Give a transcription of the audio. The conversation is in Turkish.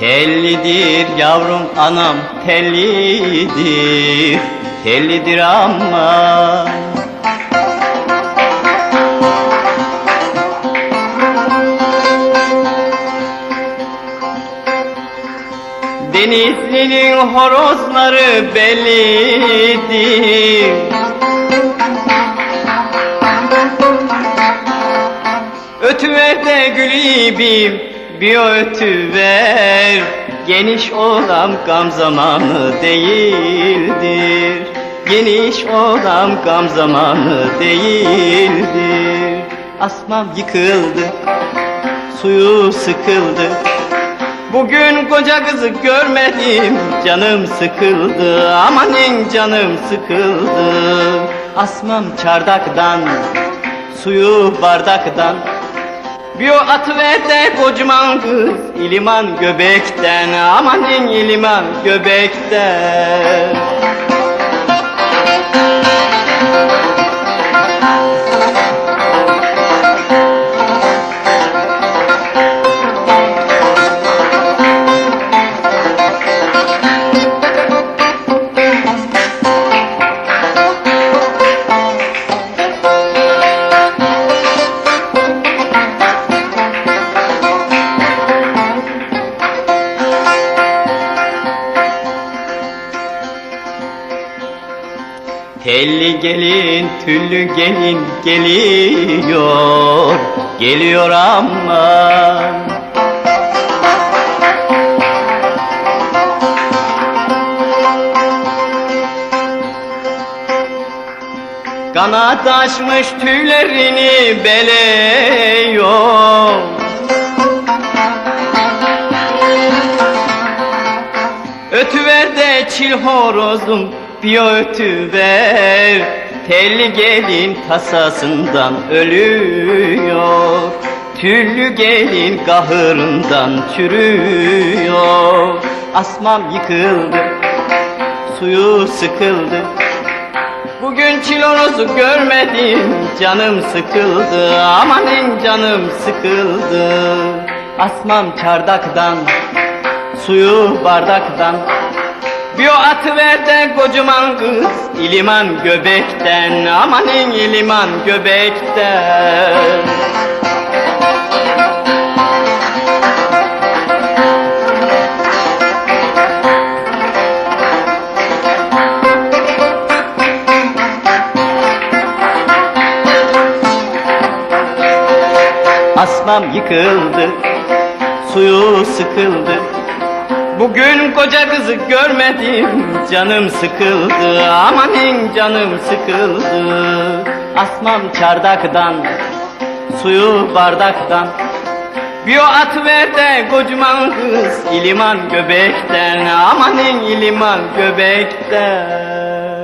tellidir yavrum anam tellidir. Tellidir ama. Denizli'nin horozları bellidir. Ötüver de gülübim bir ötüver Geniş olan gam zamanı değildir. Geniş olan gam zamanı değildir. Asmam yıkıldı suyu sıkıldı. Bugün koca kızı görmedim canım sıkıldı. Amanin canım sıkıldı. Asmam çardaktan suyu bardaktan bir o atıver de kocaman kız İliman göbekten. Amanin iliman göbekten Telli gelin, tüllü gelin geliyor, geliyor ama. Kanat açmış tüylerini beleyor Ötüver de çil horozum bir ötüver Telli gelin tasasından ölüyor. Tüllü gelin kahırından çürüyor. Asmam yıkıldı suyu sıkıldı. Bugün çilonuzu görmedim canım sıkıldı. Amanın canım sıkıldı. Asmam çardaktan suyu bardaktan bir o atıver de kocaman kız İliman göbekten Amanın iliman göbekten. Asmam yıkıldı Suyu sıkıldı Bugün koca kızı görmedim. Canım sıkıldı Amanin canım sıkıldı. Asmam çardaktan Suyu bardaktan. Bir o atıver de kocaman kız İliman göbekten. Amanin iliman göbekten